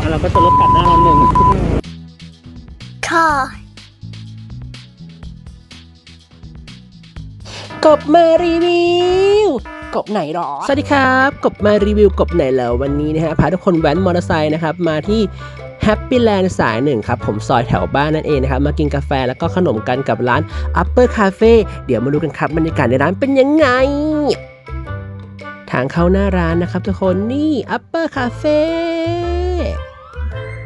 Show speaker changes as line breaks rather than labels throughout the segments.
แล้วเราก็จะลดกัดหน้าเราหนึ่ง
ค่ะ
กบมารีวิว กบไหนหรอ สวัสดีครับ กบมารีวิวกบไหนแล้ววันนี้นะฮะพาทุกคนแว้นมอเตอร์ไซค์นะครับ มาที่ Happy Land สายหนึ่งครับ ผมซอยแถวบ้านนั่นเองนะครับ มากินกาแฟแล้วก็ขนมกันกับร้าน Upper Cafe เดี๋ยวมาดูกันครับบรรยากาศในร้านเป็นยังไงางเข้าหน้าร้านนะครับทุกคนนี่ Upper Cafe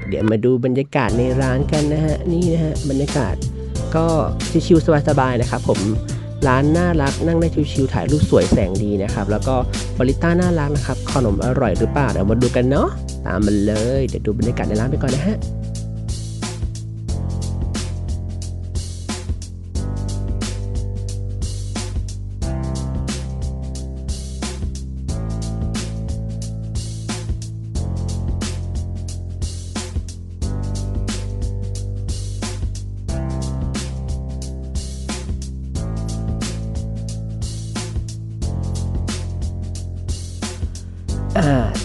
เดี๋ยวมาดูบรรยากาศในร้านกันนะฮะ นี่นะฮะ บรรยากาศก็ชิวๆสบายๆนะครับผมร้านน่ารักนั่งได้ชิวๆถ่ายรูปสวยแสงดีนะครับ แล้วก็บริต้าน่ารักนะครับ ขนมอร่อยหรือเปล่าเดี๋ยวมาดูกันเนาะตามมาเลย เดี๋ยวดูบรรยากาศในร้านไปก่อนนะฮะ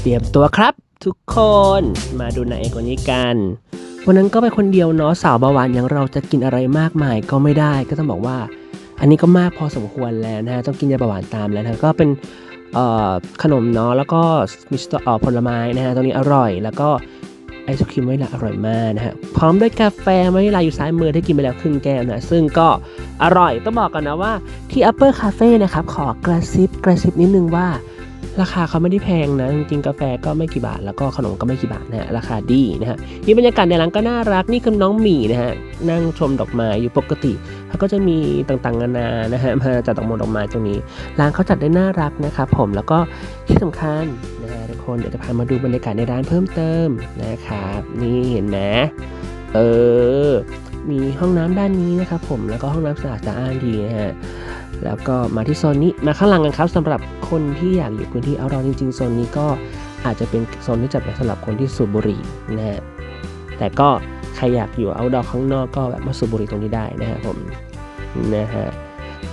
เตรียมตัวครับ ทุกคนมาดูนางเอกคนนี้กันวันนั้นก็ไปคนเดียวเนาะสาวเบาหวานอย่างเราจะกินอะไรมากมายก็ไม่ได้ก็ต้องบอกว่า อันนี้ก็มากพอสมควรแล้วนะฮะต้องกินยาเบาหวานตามแล้วนะก็เป็นขนมเนาะแล้วก็มีสตอเอ่อผลไม้นะฮะตรงนี้อร่อย แล้วก็ไอศครีมวานิลลาอร่อยมากนะฮะพร้อมด้วยกาแฟวานิลลาอยู่ซ้ายมือที่กินไปแล้วครึ่งแก้วนะซึ่งก็อร่อยต้องบอกกันนะว่าที่ Upper Cafe นะครับขอกระซิบกระซิบนิดนึงว่า ราคาเขาไม่ได้แพงนะ จริงๆกาแฟก็ไม่กี่บาท แล้วก็ขนมก็ไม่กี่บาทนะฮะราคาดีนะฮะนี่บรรยากาศในร้านก็น่ารักนี่คือน้องหมีนะฮะนั่งชมดอกไม้อยู่ปกติเขาก็จะมีต่างๆนานานะฮะมาจัดดอกมงดอกไม้ตรงนี้ร้านเขาจัดได้น่ารักนะครับผมแล้วก็ที่สำคัญนะฮะทุกคนเดี๋ยวจะพามาดูบรรยากาศในร้านเพิ่มเติมนะครับนี่เห็นไหมเออมีห้องน้ำด้านนี้นะครับผมแล้วก็ห้องน้ำสะอาดสะอ้านดีนะฮะ แล้วก็มาที่โซนนี้มาข้างหลังกันครับสำหรับคนที่อยากอยู่พื้นที่เอาดอจริงๆโซนนี้ก็อาจจะเป็นโซนที่จัดไว้สำหรับคนที่สูบบุหรี่นะฮะแต่ก็ใครอยากอยู่เอาดอข้างนอกก็แบบมาสูบบุหรี่ตรงนี้ได้นะฮะผมนะฮะ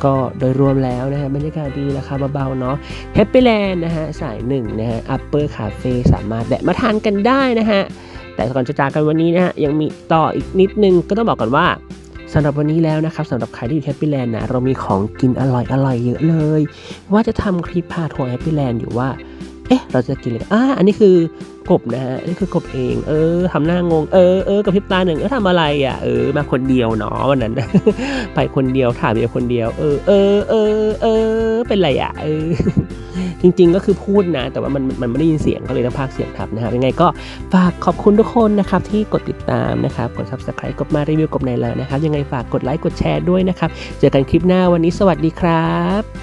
ก็โดยรวมแล้วนะฮะบรรยากาศดีราคาเบาๆเนาะแฮปปี้แลนด์นะฮะสายหนึ่งนะฮะอัปเปอร์คาเฟ่สามารถแวะมาทานกันได้นะฮะแต่ก่อนจะจากกันวันนี้นะฮะยังมีต่ออีกนิดนึงก็ต้องบอกก่อนว่า สำหรับวันนี้แล้วนะครับสำหรับใครที่อยู่แฮปปี้แลนด์นะเรามีของกินอร่อยอร่อยเยอะเลย ว่าจะทำคลิปพาทัวร์แฮปปี้แลนด์อยู่ว่า เอ๊ะ เราจะกินอะไรอ่าอันนี้คือกบนะฮะนี่คือกบเอง เออทำหน้างง เออเออกับพิบตาหนึ่งเออทำอะไรอะ เออ มาคนเดียวเนาะวันนั้น ไปคนเดียวถ่ายเดียวคนเดียว เออเออเออเออเป็นไรอะ เออ จริง ๆ ก็คือพูดนะ แต่ว่ามันมันไม่ได้ยินเสียงก็เลยต้องพากเสียงทับนะครับยังไงก็ฝากขอบคุณทุกคนนะครับที่กดติดตามนะครับกด subscribe กดมารีวิวกดในเลยนะครับยังไงฝากกดไลค์กดแชร์ด้วยนะครับเจอกันคลิปหน้าวันนี้สวัสดีครับ